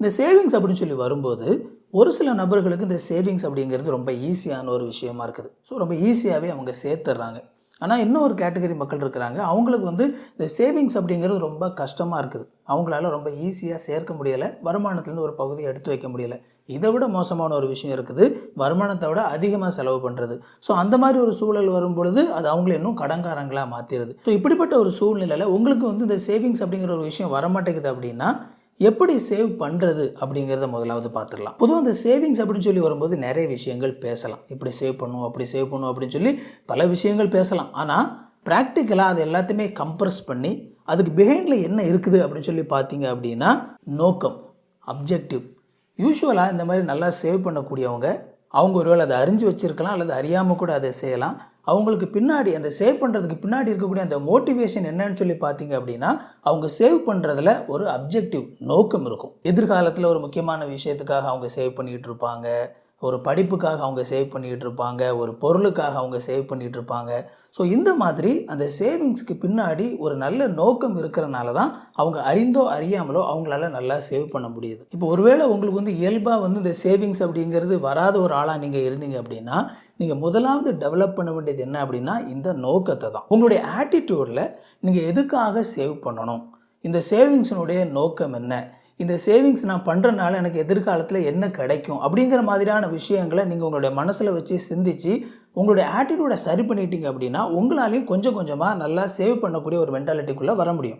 இந்த சேவிங்ஸ் அப்படின்னு சொல்லி வரும்போது ஒரு சில நபர்களுக்கு இந்த சேவிங்ஸ் அப்படிங்கிறது ரொம்ப ஈஸியான ஒரு விஷயமா இருக்குது. ஸோ ரொம்ப ஈஸியாகவே அவங்க சேர்த்துட்றாங்க ஆனால் இன்னும் ஒரு கேட்டகரி மக்கள் இருக்கிறாங்க. அவங்களுக்கு வந்து இந்த சேவிங்ஸ் அப்படிங்கிறது ரொம்ப கஷ்டமாக இருக்குது. அவங்களால ரொம்ப ஈஸியாக சேர்க்க முடியலை. வருமானத்துலேருந்து ஒரு பகுதியை எடுத்து வைக்க முடியலை. இதை விட மோசமான ஒரு விஷயம் இருக்குது. வருமானத்தை விட அதிகமாக செலவு பண்ணுறது ஸோ அந்த மாதிரி ஒரு சூழல் வரும் பொழுது அது அவங்கள இன்னும் கடங்காரங்களாக மாற்றிடுது ஸோ இப்படிப்பட்ட ஒரு சூழ்நிலையில் உங்களுக்கு வந்து இந்த சேவிங்ஸ் அப்படிங்கிற ஒரு விஷயம் வரமாட்டேங்குது அப்படின்னா எப்படி சேவ் பண்ணுறது அப்படிங்கிறத முதலாவது பார்த்துடலாம். பொதுவாக அந்த சேவிங்ஸ் அப்படின்னு சொல்லி வரும்போது நிறைய விஷயங்கள் பேசலாம். இப்படி சேவ் பண்ணும் அப்படி சேவ் பண்ணும் அப்படின்னு சொல்லி பல விஷயங்கள் பேசலாம். ஆனால் ப்ராக்டிக்கலாக அது எல்லாத்தையுமே கம்ப்ரஸ் பண்ணி அதுக்கு பிஹைண்டில் என்ன இருக்குது அப்படின்னு சொல்லி பார்த்தீங்க அப்படின்னா நோக்கம் அப்ஜெக்டிவ் யூஸ்வலாக இந்த மாதிரி நல்லா சேவ் பண்ணக்கூடியவங்க அவங்க ஒருவேளை அதை அறிஞ்சு வச்சிருக்கலாம் அல்லது அறியாமல் கூட அதை செய்யலாம். அவங்களுக்கு பின்னாடி அந்த சேவ் பண்ணுறதுக்கு பின்னாடி இருக்கக்கூடிய அந்த மோட்டிவேஷன் என்னன்னு சொல்லி பார்த்தீங்க அப்படின்னா அவங்க சேவ் பண்ணுறதுல ஒரு அப்ஜெக்டிவ் நோக்கம் இருக்கும். எதிர்காலத்தில் ஒரு முக்கியமான விஷயத்துக்காக அவங்க சேவ் பண்ணிகிட்டு இருப்பாங்க. ஒரு படிப்புக்காக அவங்க சேவ் பண்ணிகிட்டு இருப்பாங்க ஒரு பொருளுக்காக அவங்க சேவ் பண்ணிகிட்டு இருப்பாங்க ஸோ இந்த மாதிரி அந்த சேவிங்ஸ்க்கு பின்னாடி ஒரு நல்ல நோக்கம் இருக்கிறனால தான் அவங்க அறிந்தோ அறியாமலோ அவங்களால நல்லா சேவ் பண்ண முடியுது. இப்போ ஒருவேளை உங்களுக்கு வந்து இயல்பாக வந்து இந்த சேவிங்ஸ் அப்படிங்கிறது வராத ஒரு ஆளாக நீங்கள் இருந்தீங்க அப்படின்னா நீங்கள் முதலாவது டெவலப் பண்ண வேண்டியது என்ன அப்படின்னா இந்த நோக்கத்தை தான். உங்களுடைய ஆட்டிடியூடில் நீங்கள் எதுக்காக சேவ் பண்ணணும்? இந்த சேவிங்ஸினுடைய நோக்கம் என்ன? இந்த சேவிங்ஸ் நான் பண்ணுறனால எனக்கு எதிர்காலத்தில் என்ன கிடைக்கும் அப்படிங்கிற மாதிரியான விஷயங்களை நீங்கள் உங்களுடைய மனசில் வச்சு சிந்திச்சு உங்களுடைய ஆட்டிடியூடை சரி பண்ணிட்டீங்க அப்படின்னா உங்களாலையும் கொஞ்சம் கொஞ்சமாக நல்லா சேவ் பண்ணக்கூடிய ஒரு மென்டாலிட்டிக்குள்ளே வர முடியும்.